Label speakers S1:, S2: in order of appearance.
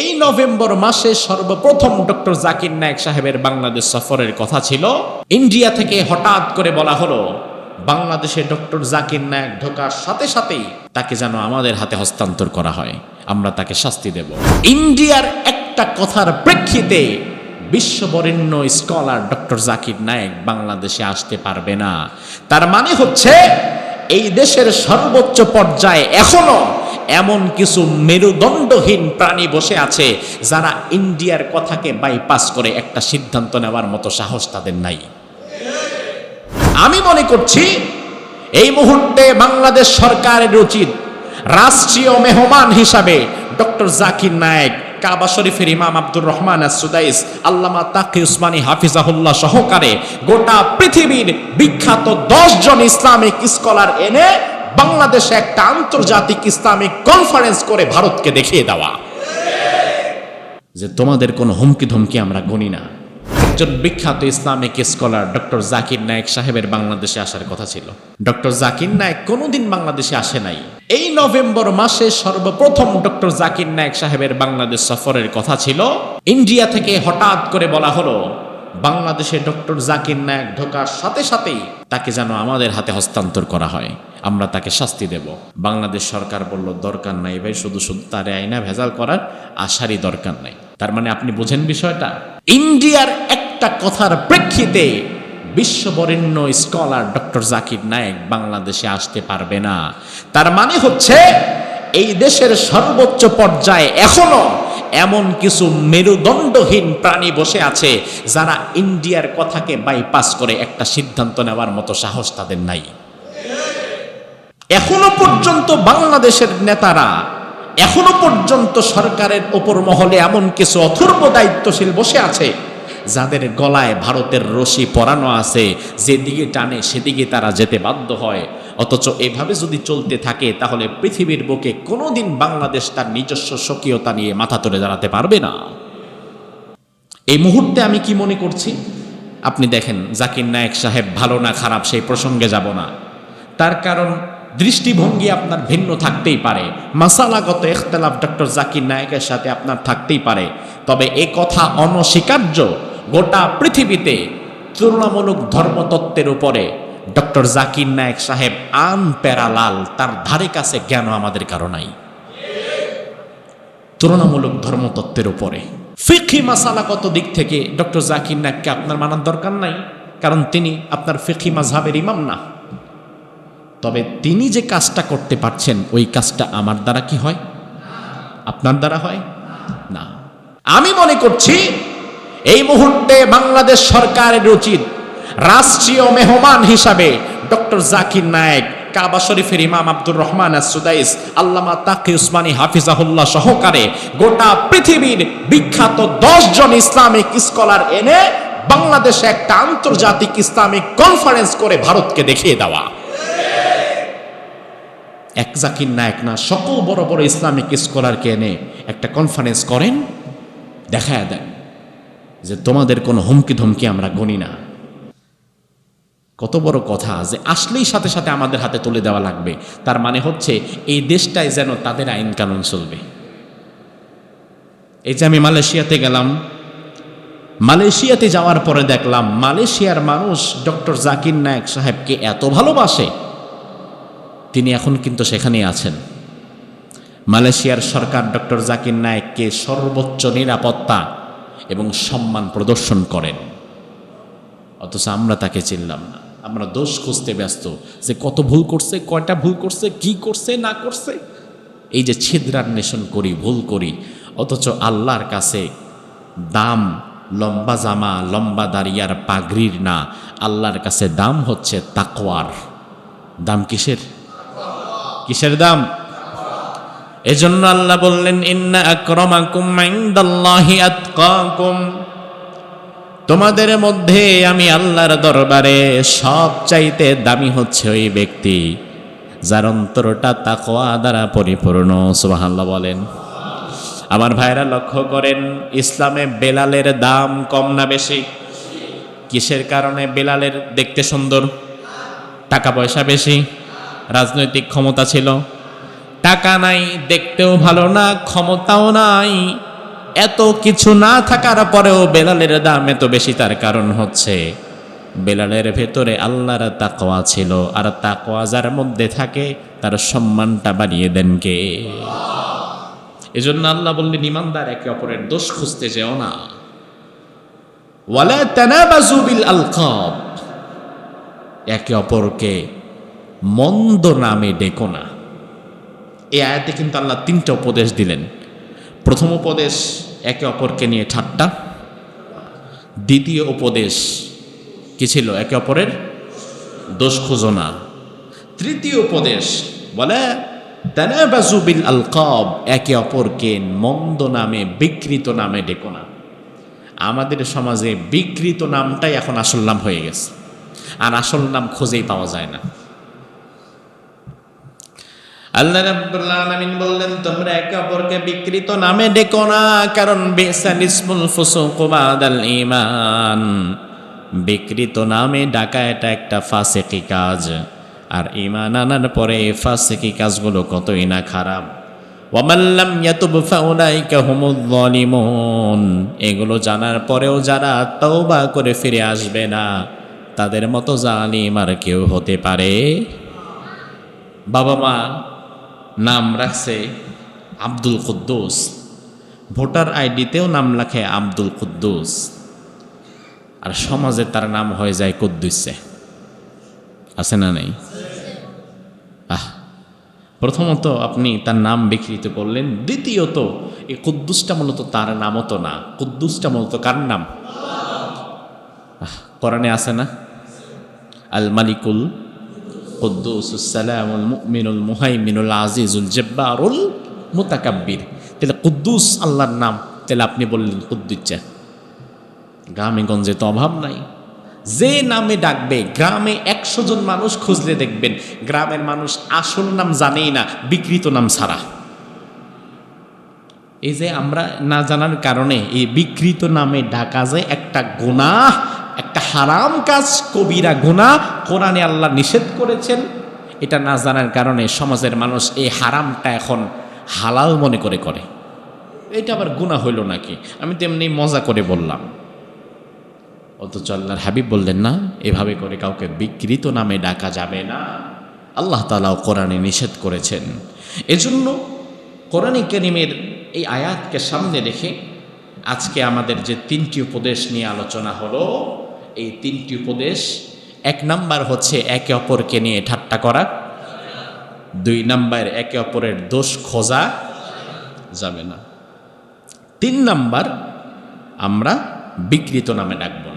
S1: এই নভেম্বর মাসে সর্বপ্রথম ডক্টর জাকির নায়ক সাহেবের বাংলাদেশ সফরের কথা ছিল। ইন্ডিয়া থেকে হঠাৎ করে বলা হলো, বাংলাদেশে ডক্টর জাকির নায়েক ঢোকার সাথে সাথেই তাকে যেন আমাদের হাতে হস্তান্তর করা হয়। আমরা তাকে শাস্তি দেব। ইন্ডিয়ার একটা কথার প্রেক্ষিতে বিশ্ববরেণ্য স্কলার ডক্টর জাকির নায়েক বাংলাদেশে আসতে পারবে না। তার মানে হচ্ছে, এই দেশের সর্বোচ্চ পর্যায়ে এখনও এমন কিছু মেরুদণ্ডহীন প্রাণী বসে আছে যারা ইন্ডিয়ার কথাকে বাইপাস করে একটা সিদ্ধান্ত নেওয়ার মতো সাহস তাদের নাই। আমি মনে করছি এই মুহূর্তে বাংলাদেশ সরকারের উচিত রাষ্ট্রীয় মেহমান হিসাবে ডক্টর জাকির নায়েক, কাবা শরীফের ইমাম আব্দুর রহমান সুদাইস আল্লামা তাকি উসমানী হাফিজাহুল্লাহ সহকারে গোটা পৃথিবীর বিখ্যাত দশ জন ইসলামিক স্কলার এনে বাংলাদেশে একটা আন্তর্জাতিক ইসলামিক কনফারেন্স করে ভারতকে দেখিয়ে দেওয়া। যে তোমাদের কোনো হুমকি ধমকি আমরা গণি না। একজন বিখ্যাত Islamic scholar doctor Zakir Naik সাহেবের বাংলাদেশে আসার কথা ছিল। ডক্টর জাকির নায়েক কোনোদিন বাংলাদেশে আসে নাই। এই নভেম্বর মাসে সর্বপ্রথম ডক্টর জাকির নায়েক সাহেবের বাংলাদেশ সফরের কথা ছিল। ইন্ডিয়া থেকে হঠাৎ করে বলা হলো বাংলাদেশে ডক্টর জাকির নায়ক ঢোকার সাথে সাথেই তাকে যেন আমাদের হাতে হস্তান্তর করা হয়। আমরা তাকে শাস্তি দেব। বাংলাদেশ সরকার বলল, দরকার নাই ভাই, শুধু শুধু তারে আইনা ভেজাল করার আশারই দরকার নাই। তার মানে আপনি বোঝেন বিষয়টা? ইন্ডিয়ার একটা কথার প্রেক্ষিতে বিশ্ববরেণ্য স্কলার ডক্টর জাকির নায়েক বাংলাদেশে আসতে পারবে না। তার মানে হচ্ছে, এই দেশের সর্বোচ্চ পর্যায়ে এখনও এমন কিছু মেরুদণ্ডহীন প্রাণী বসে আছে যারা ইন্ডিয়ার কথাকে বাইপাস করে একটা সিদ্ধান্ত নেওয়ার মতো সাহস তাদের নাই। এখনও পর্যন্ত বাংলাদেশের নেতারা, এখনও পর্যন্ত সরকারের ওপর মহলে এমন কিছু অথর্ব দায়িত্বশীল বসে আছে যাদের গলায় ভারতের রশি পরানো আছে, যেদিকে টানে সেদিকে তারা যেতে বাধ্য হয়। অথচ এভাবে যদি চলতে থাকে, তাহলে পৃথিবীর বুকে কোনোদিন বাংলাদেশ তার নিজস্ব স্বকীয়তা নিয়ে মাথা তুলে দাঁড়াতে পারবে না। এই মুহূর্তে আমি কি মনে করছি? আপনি দেখেন, জাকির নায়েক সাহেব ভালো না খারাপ সেই প্রসঙ্গে যাব না। তার কারণ, দৃষ্টিভঙ্গি আপনার ভিন্ন থাকতেই পারে। মাসালাগত ইখতলাফ ডক্টর জাকির নায়েকের সাথে আপনার থাকতেই পারে। তবে এ কথা অনস্বীকার্য, গোটা পৃথিবীতে তুলনামূলক ধর্মতত্ত্বের উপরে। ডক্টর জাকির নায়েক সাহেব আন প্যারালাল, তার ধারে কাছে জ্ঞান আমাদের কারও তুলনামূলক ধর্মতত্ত্বের উপরে। ফিকি মাসালাগত দিক থেকে ডক্টর জাকির নায়ককে আপনার মানার দরকার নাই, কারণ তিনি আপনার ফিকি মাঝহাবের ইমাম না। তবে তিনি যে কাজটা করতে পারছেন, ওই কাজটা আমার দ্বারা কি হয়? আপনার দ্বারা হয়? না। আমি মনে করছি, এই মুহূর্তে বাংলাদেশ সরকারের উচিত রাষ্ট্রীয় মেহমান হিসাবে ডক্টর জাকির নায়েক, কাবা শরীফের ইমাম আব্দুর রহমান সুদাইস আল্লামা তাকি উসমানী হাফিজাহুল্লাহ সহকারে গোটা পৃথিবীর বিখ্যাত জন ইসলামিক স্কলার এনে বাংলাদেশে একটা আন্তর্জাতিক ইসলামিক কনফারেন্স করে ভারতকে দেখিয়ে দেওয়া। এক জাকির নায়ক না, সকল বড় বড় ইসলামিক স্কলারকে এনে একটা কনফারেন্স করেন, দেখায় দেন যে তোমাদের কোনো হুমকি ধমকি আমরা গণি না। কত বড় কথা যে আসলেই সাথে সাথে আমাদের হাতে তুলে দেওয়া লাগবে। তার মানে হচ্ছে এই দেশটায় যেন তাদের আইন কানুন চলবে। এই যে আমি মালয়েশিয়াতে গেলাম, মালয়েশিয়াতে যাওয়ার পরে দেখলাম মালয়েশিয়ার মানুষ ডক্টর জাকির নায়েক সাহেবকে এত ভালোবাসে, তিনি এখন কিন্তু সেখানেই আছেন। মালয়েশিয়ার সরকার ডক্টর জাকির নায়েককে সর্বোচ্চ নিরাপত্তা এবং সম্মান প্রদর্শন করেন। অথচ আমরা তাকে চিনলাম না। আমরা দোষ খুঁজতে ব্যস্ত যে কত ভুল করছে, কয়টা ভুল করছে, কি করছে, না করছে। এই যে ছিদ্রান্বেষণ করি, ভুল করি, অথচ আল্লাহর কাছে দাম লম্বা জামা, লম্বা দাঁড়িয়ার পাগড়ির না। আল্লাহর কাছে দাম হচ্ছে তাকওয়ার। দাম কিসের? কিসের দাম? এজন্য আল্লাহ বললেন, ইন্না আকরামাকুম ইনদাল্লাহি আতকাকুম। তোমাদের মধ্যে আমি আল্লাহর দরবারে সব চাইতে দামি হচ্ছে ওই ব্যক্তি, যার অন্তরটা তাকওয়া দ্বারা পরিপূর্ণ, সুবহানাল্লাহ বলেন। আমার ভাইরা লক্ষ্য করেন, ইসলামে বেলালের দাম কম না বেশি? কিসের কারণে বেলালের দেখতে সুন্দর? টাকা পয়সা বেশি? রাজনৈতিক ক্ষমতা ছিল? টাকা নাই, দেখতেও ভালো না, ক্ষমতাও নাই। এত কিছু না থাকার পরেও বেলালের দাম এত বেশি, তার কারণ হচ্ছে বেলালের ভেতরে আল্লাহর তাকওয়া ছিল। আর তাকওয়া যার মধ্যে থাকে, তার সম্মানটা বাড়িয়ে দেন কে? এজন্য আল্লাহ বললেন, ইমানদার একে অপরের দোষ খুঁজতে যেও না। ওয়ালা তানাবাজু বিল আলকাব। একে অপরকে মন্দ নামে ডেকো না। এই আয়াতে কিন্তু আল্লাহ তিনটা উপদেশ দিলেন। প্রথম উপদেশ একে অপরকে নিয়ে ঠাট্টা। দ্বিতীয় উপদেশ কি ছিল? একে অপরের দোষ খুঁজো না তৃতীয় উপদেশ বলে, তানাবাজু বিল আলকাব একে অপরকে মন্দ নামে, বিকৃত নামে ডেকো না। আমাদের সমাজে বিকৃত নামটাই এখন আসল নাম হয়ে গেছে। আর আসল নাম খুঁজেই পাওয়া যায় না। আল্লাহ রাব্বুল বললেন, তোমরা একে অপরকে বিকৃত নামে ডেকো না, কারণ বিসান ইসমুল ফুসুক বিকৃত নামে ডাকা এটা একটা ফাসিকি কাজ। আর ঈমান আনার পরে ফাসিকি কাজগুলো কতই না খারাপ। ওয়ামাল্লাম ইয়াতুব ফাউলাইকা হুমুল যালিমুন। এগুলো জানার পরেও যারা তওবা করে ফিরে আসবে না, তাদের মতো জালিম আর কেউ হতে পারে? বাবা মা নাম রাখছে আব্দুল কুদ্দুস। ভোটার আইডিতেও নাম লেখে আব্দুল কুদ্দুস। আর সমাজে তার নাম হয়ে যায় কুদ্দুসে। আছে না নেই? আহ প্রথমত আপনি তার নাম বিকৃত করলেন দ্বিতীয়ত এই কুদ্দুসটা মূলত তার নামও তো না। কুদ্দুসটা মূলত কার নাম? আহ, কোরআনে আছে না? আল মালিকুল কুদ্দুসুস সালামুল মুমিনুল মুহাইমিনুল আজিজুল জব্বারুল মুতাকাব্বির তাহলে কুদ্দুস আল্লাহর নাম। তাহলে আপনি বললেন কুদ্দুচ্চা গ্রামে গঞ্জে তো অভাব নাই। যে নামে ডাকবে, গ্রামে একশো জন মানুষ খুঁজলে দেখবেন, গ্রামের মানুষ আসল নাম জানেই না, বিকৃত নাম ছাড়া। এই যে আমরা না জানার কারণে এই বিকৃত নামে ডাকা যে একটা গোনা একটা হারাম কাজ, কবিরা গোনা কোরআনে আল্লাহ নিষেধ করেছেন। এটা না জানার কারণে সমাজের মানুষ এই হারামটা এখন হালাল মনে করে করে। এটা আবার গুণা হইল নাকি? আমি তেমনি মজা করে বললাম। অথচ আল্লাহর হাবিব বললেন, না, এভাবে করে কাউকে বিকৃত নামে ডাকা যাবে না। আল্লাহ তালাও কোরআনে নিষেধ করেছেন। এজন্য কোরআনে কেরিমের এই আয়াতকে সামনে রেখে আজকে আমাদের যে তিনটি উপদেশ নিয়ে আলোচনা হলো এই তিনটি উপদেশ, এক নাম্বার হচ্ছে একে অপরকে নিয়ে ঠাট্টা করা, দুই নাম্বার একে অপরের দোষ খোঁজা যাবে না। তিন নাম্বার আমরা বিকৃত নামে ডাকব।